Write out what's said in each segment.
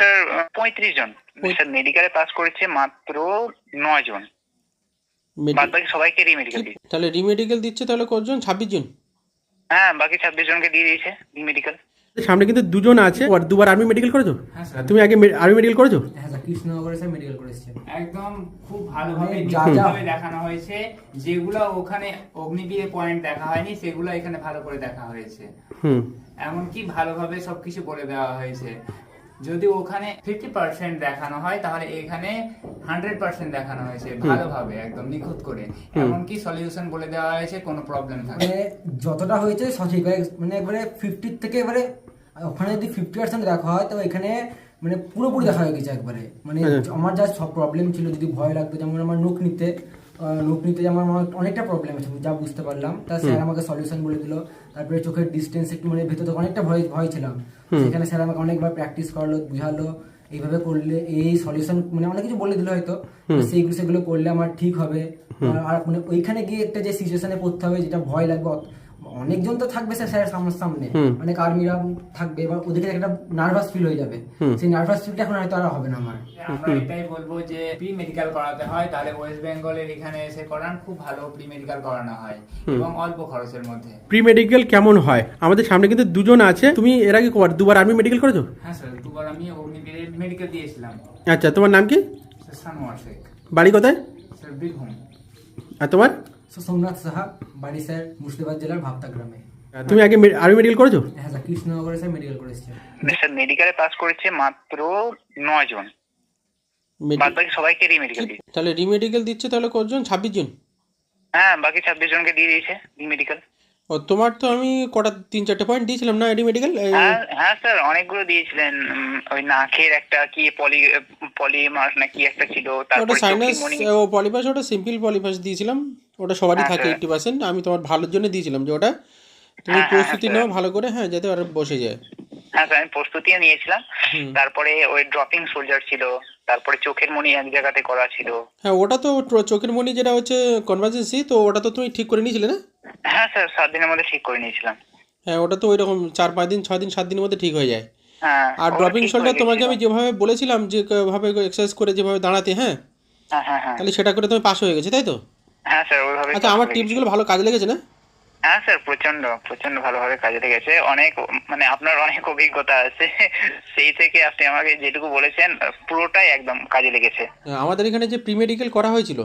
Sir পঁয়ত্রিশ জন। Sir মেডিকেলে pass করেছে মাত্র নয় জন। বাদ বাকি সবাইকে রিমেডিকেল দিয়েছে। তাহলে রিমেডিকেল দিচ্ছে তাহলে কতজন ছাব্বিশ জন? হ্যাঁ বাকি ছাব্বিশ জনকে দিয়ে দিয়েছে রিমেডিকেল সামনে কিন্তু দুজন আছে। আর দুবার আর্মি মেডিকেল করেছ? হ্যাঁ তুমি আগে আর্মি মেডিকেল করেছ? হ্যাঁ স্যার কৃষ্ণনগরে স্যার মেডিকেল করে একদম খুব ভালোভাবে যা যা- দেখানো হয়েছে। যেগুলো ওখানে অগ্নিবীরে পয়েন্ট দেখা হয়নি সেগুলো এখানে ভালো করে দেখা হয়েছে। হুম। এমনকি ভালোভাবে সবকিছু বলে দেওয়া হয়েছে। যদি ওখানে ফিফটি পার্সেন্ট দেখানো হয় তাহলে এখানে হান্ড্রেড পার্সেন্ট দেখানো হয়েছে ভালোভাবে একদম নিখুঁত করে। এমনকি সলিউশন বলে দেওয়া হয়েছে কোনো প্রবলেম থাকে মানে যতটা হয়েছে সঠিক মানে একবারে ফিফটির থেকে এবারে ওখানে যদি ফিফটি পার্সেন্ট দেখা হয় তো এখানে মানে পুরোপুরি দেখা হয়ে গেছে একবারে। মানে। আমার যা সব প্রবলেম ছিল যদি ভয় লাগতো যেমন আমার নোক নিতে নোক নিতে আমার অনেকটা প্রবলেম আছে যা বুঝতে পারলাম। তা স্যার আমাকে সলিউশন বলে দিল তারপরে চোখের ডিস্টেন্স একটু মানে ভেতর অনেকটা ভয় ভয় ছিলাম। সেখানে স্যার আমাকে অনেকবার প্র্যাকটিস করালো বুঝালো এইভাবে করলে এই সলিউশন মানে অনেক কিছু বলে দিল হয়তো। সেইগুলো সেগুলো করলে আমার ঠিক হবে। আর- মানে ওইখানে গিয়ে একটা যে সিচুয়েশনে পড়তে হবে যেটা ভয় লাগবে অনেকজন তো থাকবে স্যার সামনে সামনে। অনেক আর্মিরা থাকবে এবার ওদিকে একটা নার্ভাস ফিল হয়ে যাবে। সেই নার্ভাস ফিলটা এখন হয়তো আর হবে না আমার। আমরা এটাই বলব যে প্রি মেডিকেল করাতে হয় তাহলে ওয়েস্ট বেঙ্গলের এখানে এসে করান খুব ভালো প্রি মেডিকেল করানো হয় এবং অল্প খরচের মধ্যে। প্রি মেডিকেল কেমন হয়? আমাদের সামনে কিন্তু দুজন আছে। তুমি এর আগে কবার দুবার আর্মি মেডিকেল করেছ? হ্যাঁ স্যার দুবার আমি অগ্নিবীরে মেডিকেল দিয়েছিলাম। আচ্ছা তোমার নাম কি? সানোয়ার শেখ। বাড়ি কোথায়? স্যার বীরভূম। আর তোমার? সোমনাথ সাহা বাড়ি স্যার মুর্শিদাবাদ জেলার ভাবতা গ্রামে। তুমি আগে আর্মি মেডিকেল করেছ? হ্যাঁ স্যার কৃষ্ণনগরে স্যার মেডিকেল করে এসেছেন স্যার মেডিকেলে পাস করেছে মাত্র নয় জন। বাদ বাকি সবাইকে রিমেডিকেল দিয়েছে। তাহলে রিমেডিকেল দিচ্ছে তাহলে কতজন? ছাব্বিশ জন? হ্যাঁ বাকি ছাব্বিশ জনকে দিয়ে দিয়েছে রিমেডিকেল ও তোমার তো আমি কটা তিন চারটে পয়েন্ট দিয়েছিলাম না হ্যাঁ হ্যাঁ স্যার অনেকগুলো দিয়েছিলেন। ওই নাকের একটা কি পলি পলিমার না কি একটা ছিল ওটা সাইনাস ও পলিপাস ওটা সিম্পল পলিপাস দিয়েছিলাম। ওটা সবারই থাকে। এইটটি পার্সেন্ট আমি তোমার ভালোর জন্য দিয়েছিলাম যে ওটা তুমি হ্যাঁ, হ্যাঁ, প্রস্তুতি হ্যাঁ, নাও ভালো করে হ্যাঁ যাতে ওরা বসে যায়। হ্যাঁ স্যার আমি প্রস্তুতিও নিয়েছিলাম। তারপরে ওই ড্রপিং সোলজার ছিল তারপরে চোখের মণি এক জায়গাতে করা ছিল। হ্যাঁ ওটা তো চোখের মণি যেটা হচ্ছে কনভার্জেন্সি তো ওটা তো তুমি ঠিক করে নিয়েছিলে না? হ্যাঁ স্যার সাত দিনের মধ্যে ঠিক করে নিয়েছিলাম। হ্যাঁ ওটা তো ওই রকম চার পাঁচ দিন ছয় দিন সাত দিনের মধ্যে ঠিক হয়ে যায়। হ্যাঁ আর ড্রপিং শোল্ডার তোমাকে আমি যেভাবে বলেছিলাম যে ভাবে এক্সারসাইজ করে যেভাবে দাঁড়াতে হ্যাঁ? হ্যাঁ হ্যাঁ হ্যাঁ। তাহলে সেটা করে তুমি পাস হয়ে গেছে তাই তো? হ্যাঁ স্যার ওইভাবে আচ্ছা আমার টিপসগুলো ভালো কাজে লেগেছে না? হ্যাঁ স্যার প্রচণ্ড প্রচণ্ড ভালোভাবে কাজে লেগেছে। অনেক মানে আপনার অনেক অভিজ্ঞতা আছে। সেই থেকে আপনি আমাকে যেটুকু বলেছেন পুরোটাই একদম কাজে লেগেছে। হ্যাঁ, আমাদের এখানে যে প্রি মেডিকেল করা হয়েছিল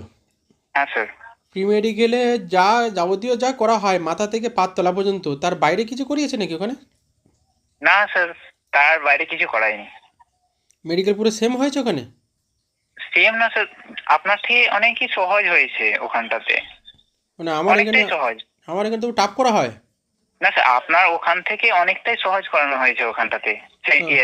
হ্যাঁ স্যার। প্রি মেডিকেলে যা যাবতীয় যা করা হয় মাথা থেকে পাত তলা পর্যন্ত তার বাইরে কিছু করিয়েছে নাকি ওখানে? না স্যার তার বাইরে কিছু করায়নি। মেডিকেল পুরো সেম হয়েছে ওখানে? সেম না স্যার আপনার থেকে অনেকই সহজ হয়েছে ওখানটাতে। মানে আমার এখানে অনেকটাই সহজ। আমার এখানে তো টাফ করা হয়। না স্যার আপনার ওখান থেকে অনেকটাই সহজ করানো হয়েছে ওখানটাতে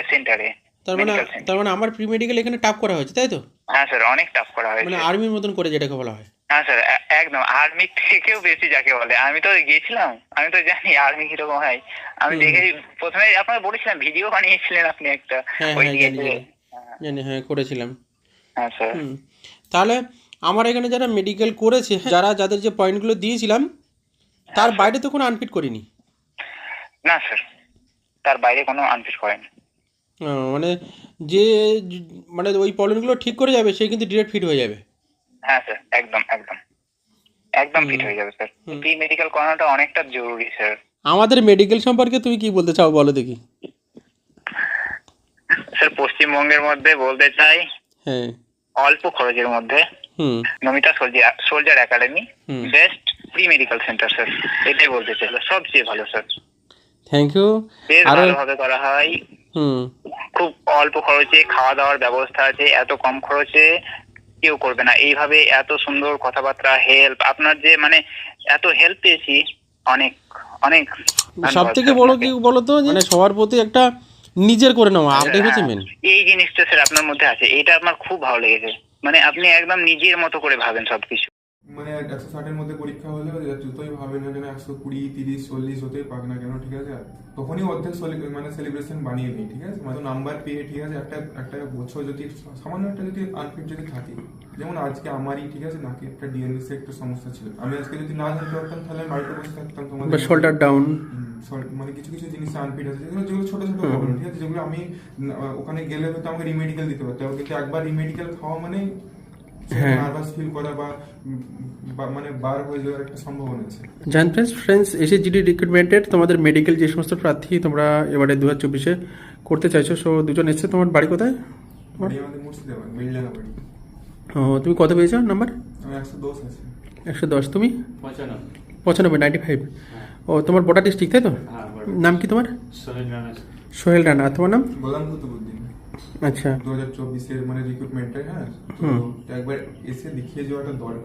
সেন্টারে তার মানে তার মানে আমার প্রি মেডিকেল এখানে টাফ করা হয়েছে তাই তো? হ্যাঁ স্যার অনেক টাফ করা হয়েছে। মানে আর্মির মতন করে যেটাকে বলা হয়। হ্যাঁ স্যার একদম আর্মি থেকেও বেশি যাকে বলে। আমি তো গিয়েছিলাম আমি তো জানি আর্মি কীরকম হয়। আমি দেখে প্রথমে আপনাকে বলেছিলাম ভিডিও বানিয়েছিলেন আপনি একটা হ্যাঁ ওই হ্যাঁ। জানি জানি হ্যাঁ করেছিলাম। হ্যাঁ স্যার। তাহলে আমার এখানে যারা মেডিকেল করেছে যারা যাদের যে পয়েন্টগুলো দিয়েছিলাম তার বাইরে তো কোনো আনফিট করিনি? না স্যার। তার বাইরে কোনো আনফিট করেন। মানে যে যে- মানে ওই প্রবলেমগুলো ঠিক করে যাবে সে কিন্তু ডিরেক্ট ফিট হয়ে যাবে। হ্যাঁ স্যার। একদম একদম। একদম ফিট হয়ে যাবে স্যার। প্রি মেডিকেল করানোটা অনেকটা জরুরি স্যার। আমাদের মেডিকেল সম্পর্কে তুমি কি বলতে চাও বলো দেখি। স্যার পশ্চিমবঙ্গের মধ্যে বলতে চাই হ্যাঁ। অল্প খরচের মধ্যে। Namita soldier soldier academy best pre medical centre sir. এটাই বলতে চাই সবচেয়ে ভালো স্যার। থ্যাংক ইউ বেশ ভালোভাবে করা হয়। হুম। খুব অল্প খরচে খাওয়া দাওয়ার ব্যবস্থা আছে এত কম খরচে কেউ করবে না। এইভাবে এত সুন্দর কথাবার্তা হেল্প আপনার যে মানে এত হেল্প পেয়েছি অনেক অনেক সব থেকে বড় কি বলো তো মানে সবার প্রতি একটা নিজের করে নেওয়া আপডেট হচ্ছে মেন এই জিনিসটা স্যার আপনার মধ্যে আছে এটা আমার খুব ভালো লেগেছে। মানে আপনি একদম নিজের মতো করে ভাবেন সবকিছু। মানে একশো ষাটের মধ্যে পরীক্ষা হলে যতই ভাবে না যেন একশো কুড়ি তিরিশ চল্লিশ হতেই পাক না কেন ঠিক আছে? তখনই অর্ধেক মানে সেলিব্রেশন বানিয়ে নিই ঠিক আছে? মানে নাম্বার পেয়ে ঠিক আছে? একটা একটা বছর যদি সামান্য একটা যদি আনফিট যদি থাকে যেমন আজকে আমারই ঠিক আছে? নাকি একটা ডিএনএস একটা সমস্যা ছিল। আমি আজকে যদি না জানতে পারতাম তাহলে আমি বাড়িতে বসে থাকতাম তোমাদের শোল্ডার ডাউন কিছু কিছু আনফিট আছে। যেগুলো যেগুলো ছোট ছোট প্রবলেম ঠিক আছে? যেগুলো আমি ওখানে গেলে হয়তো আমাকে রিমেডিকেল দিতে পারতাম কিন্তু একবার রিমেডিকেল খাওয়া মানে হ্যাঁ। নার্ভাস ফিল করা বা মানে বার হয়ে যাওয়ার একটা সম্ভাবনা আছে। জান ফ্রেন্ডস ফ্রেন্ডস এসএসজিডি রিক্রুটমেন্টের তোমাদের মেডিকেল যে সমস্ত প্রার্থী তোমরা এবারে দু হাজার চব্বিশে করতে চাইছো সো দুজন এসছে। তোমার বাড়ি কোথায়? বাড়ি আমাদের মুর্শিদাবাদ মিলডাঙ্গা বাড়ি ও তুমি কত পেয়েছ নাম্বার একশো দশ আছে। একশো দশ তুমি? পঁচানব্বই। পঁচানব্বই নাইনটি ফাইভ ও তোমার বোটা ডিস্ট্রিক্ট তাই তো? হ্যাঁ। নাম কি তোমার? সোহেল রানা। সোহেল রানা। তোমার নাম? গোলাম কুতুবুদ্দিন। আচ্ছা। দু হাজার চব্বিশের মানে রিক্রুটমেন্টে হ্যাঁ? তো হুম। একবার এসে দেখিয়ে যাওয়াটা দরকার।